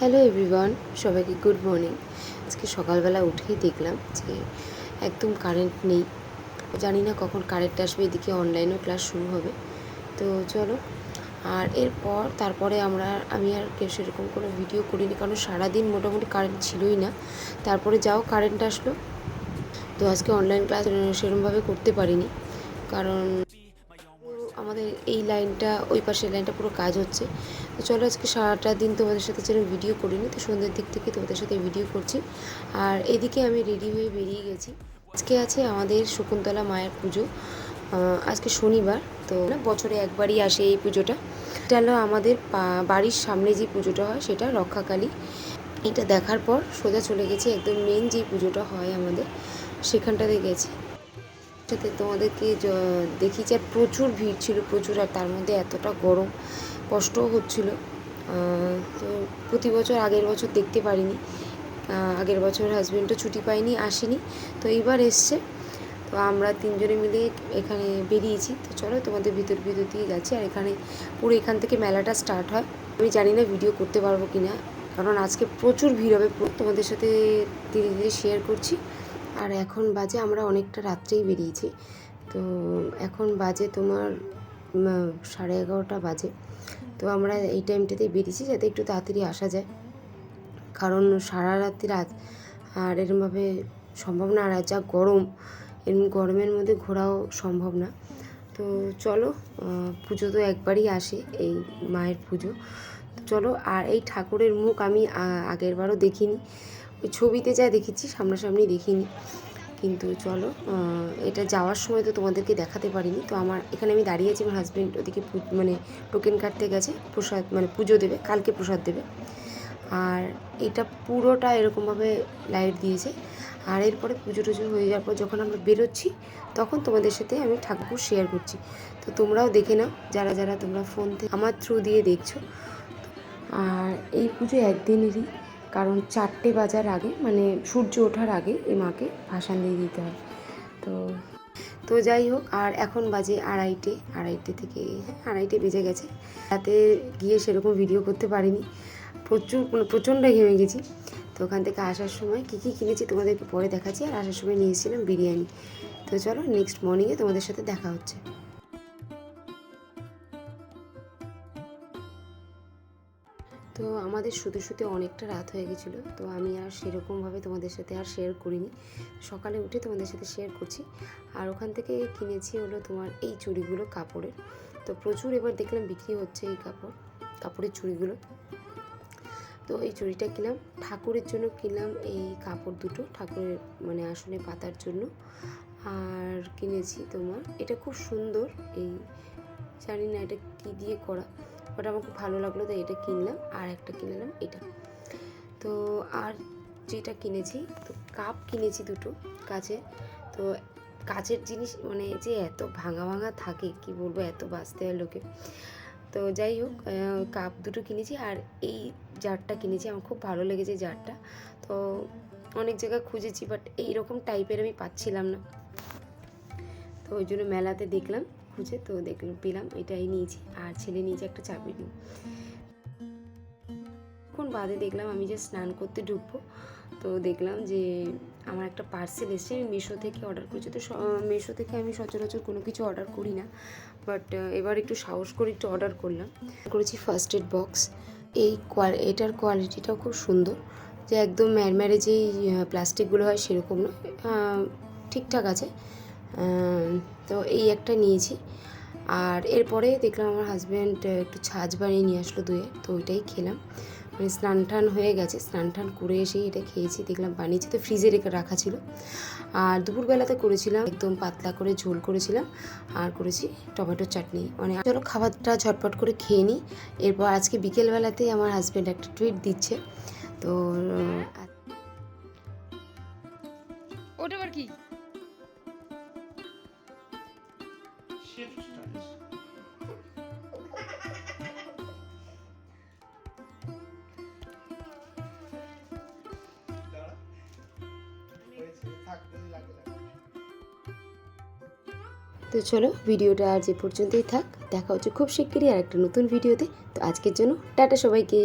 Hello everyone সবাইকে good morning আজকে সকালবেলা উঠেই দেখলাম যে একদম কারেন্ট নেই। জানি না কখন কারেন্ট আসবে, এদিকে অনলাইনও ক্লাস শুরু হবে। তো চলো, আর এরপর, তারপরে আমরা, আমি আর কেউ সেরকম কোনো ভিডিও করিনি, কারণ সারাদিন মোটামুটি কারেন্ট ছিলই না। তারপরে যাও কারেন্ট আসলো। তো আজকে অনলাইন ক্লাস সেরকমভাবে করতে পারিনি। কারণ আমাদের এই লাইনটা ওই পাশের লাইনটা পুরো কাজ হচ্ছে। তো চলো আজকে সারাটা দিন তোমাদের সাথে যেন ভিডিও করিনি, তো সন্ধ্যের দিক থেকে তোমাদের সাথে ভিডিও করছি। আর এদিকে আমি রেডি হয়ে বেরিয়ে গেছি। আজকে আছে আমাদের শকুন্তলা মায়ের পুজো। আজকে শনিবার, তো না, বছরে একবারই আসে এই পুজোটা। এটা হলো আমাদের বাড়ির সামনে যে পুজোটা হয়, সেটা রক্ষাকালী। এটা দেখার পর সোজা চলে গেছি, একদম মেন যে পুজোটা হয় আমাদের, সেখানটাতে গেছি। সাথে তোমাদেরকে য- দেখিয়েছি, আর প্রচুর ভিড় ছিল, প্রচুর, আর তার মধ্যে এতটা গরম। কষ্টও হচ্ছিল। তো প্রতি বছর আগের বছর দেখতে পারিনি। আগের বছর হাজব্যান্ডও ছুটি পাইনি আসেনি। তো এইবার এসছে। তো আমরা তিনজনে মিলে এখানে বেরিয়েছি। তো চলো তোমাদের ভিতর ভিতর দিয়ে যাচ্ছি। আর এখানে পুরো এখান থেকে মেলাটা স্টার্ট হয়। আমি জানি না ভিডিও করতে পারব কি না কারণ আজকে প্রচুর ভিড় হবে। তোমাদের সাথে ধীরে ধীরে শেয়ার করছি। আর এখন বাজে, আমরা অনেকটা রাত্রেই বেরিয়েছি। তো এখন বাজে তোমার সাড়ে এগারোটা বাজে। তো আমরা এই টাইমটাতেই বেরিয়েছি যাতে একটু তাড়াতাড়ি আসা যায়। কারণ সারা রাত্রি রাত আর এরমভাবে সম্ভব না। আর যা গরম, এরম গরমের মধ্যে ঘোরাও সম্ভব না। তো চলো পুজো তো একবারই আসে এই মায়ের পুজো। চলো, আর এই ঠাকুরের মুখ আমি আগের বারও দেখিনি। ওই ছবিতে যা দেখেছি, সামনাসামনি দেখিনি। কিন্তু চলো এটা যাওয়ার সময় তো তোমাদেরকে দেখাতে পারিনি। তো আমার, এখানে আমি দাঁড়িয়ে আছি, আমার হাজব্যান্ড ওদিকে মানে টোকেন কাটতে গেছে, প্রসাদ মানে পুজো দেবে, কালকে প্রসাদ দেবে। আর এটা পুরোটা এরকমভাবে লাইট দিয়েছে। আর এরপরে পুজো টুজো হয়ে যাওয়ার পর যখন আমরা বেরোচ্ছি, তখন তোমাদের সাথে আমি ঠাকুর শেয়ার করছি। তো তোমরাও দেখে নাও, যারা যারা তোমরা ফোন থেকে আমার থ্রু দিয়ে দেখছ। আর এই পুজো একদিনেরই। কারণ চারটে বাজার আগে মানে সূর্য ওঠার আগে এই মাকে ভাসান দিয়ে দিতে হয়। তো তো যাই হোক, আর এখন বাজে আড়াইটে আড়াইটে থেকে হ্যাঁ আড়াইটে বেজে গেছে। রাতে গিয়ে সেরকম ভিডিও করতে পারিনি। প্রচুর মানে প্রচণ্ড ঘেমে গেছি। তো ওখান থেকে আসার সময় কী কী কিনেছি তোমাদেরকে পরে দেখাচ্ছি। আর আসার সময় নিয়েছিলাম বিরিয়ানি। তো চলো নেক্সট মর্নিংয়ে তোমাদের সাথে দেখা হচ্ছে। তো আমাদের শুতে শুতে অনেকটা রাত হয়ে গেছিল। তো আমি আর সেরকমভাবে তোমাদের সাথে আর শেয়ার করিনি। সকালে উঠে তোমাদের সাথে শেয়ার করছি। আর ওখান থেকে কিনেছি হলো তোমার এই চুড়িগুলো কাপড়ের। তো প্রচুর এবার দেখলাম বিক্রি হচ্ছে এই কাপড়, কাপড়ের চুড়িগুলো। তো এই চুড়িটা কিনলাম। ঠাকুরের জন্য কিনলাম এই কাপড় দুটো, ঠাকুরের মানে আসনে পাতার জন্য। আর কিনেছি তোমার, এটা খুব সুন্দর এই জানি না এটা কী দিয়ে করা বাট আমার খুব ভালো লাগল তাই এটা কিনলাম, আর একটা কিনলাম এটা। তো আর যেটা কিনেছি, তো কাপ কিনেছি দুটো কাচের তো কাচের জিনিস মানে যে এত ভাঙা ভাঙা থাকে, কি বলব, এত বাঁচতে হয় লোকে। তো যাই হোক কাপ দুটো কিনেছি, আর এই জারটা কিনেছি, আমার খুব ভালো লেগেছে জারটা। তো অনেক জায়গায় খুঁজেছি বাট এইরকম টাইপের আমি পাচ্ছিলাম না। তো ওই জন্য মেলাতে দেখলাম। খুঁজে তো দেখলাম পেলাম, এটাই নিয়েছি। আর ছেলে নিয়েছে একটা চাবি নিয়ে। বাদে দেখলাম আমি যে স্নান করতে ঢুকবো, তো দেখলাম যে আমার একটা পার্সেল এসেছে, আমি মিশো থেকে অর্ডার করেছি। তো মিশো থেকে আমি সচরাচর কোনো কিছু অর্ডার করি না বাট এবার একটু সাহস করে একটু অর্ডার করলাম। করেছি ফার্স্ট এড বক্স এই এটার কোয়ালিটিটাও খুব সুন্দর। যে একদম ম্যারম্যারে যেই প্লাস্টিকগুলো হয় সেরকম না ঠিকঠাক আছে। তো এই একটা নিয়েছি। আর এরপরে দেখলাম আমার হাজব্যান্ড একটু ছাজ বানিয়ে নিয়ে আসলো দুয়ে, তো ওইটাই খেলাম। মানে স্নান টান হয়ে গেছে, স্নান টান করে এসেই এটা খেয়েছি, দেখলাম বানিয়েছি, তো ফ্রিজে রেখে রাখা ছিল। আর দুপুরবেলাতে করেছিলাম, একদম পাতলা করে ঝোল করেছিলাম, আর করেছি টমেটো চাটনি। মানে চলো খাবারটা ঝটপট করে খেয়ে নিই। এরপর আজকে বিকেলবেলাতে আমার হাজব্যান্ড একটা টুইট দিচ্ছে। তো ওটা কি? Shift studies. তো চলো ভিডিওটা আর যে পর্যন্তই থাক। দেখা হচ্ছে খুব শিগগিরই আর একটা নতুন ভিডিওতে। তো আজকের জন্য টাটা সবাইকে।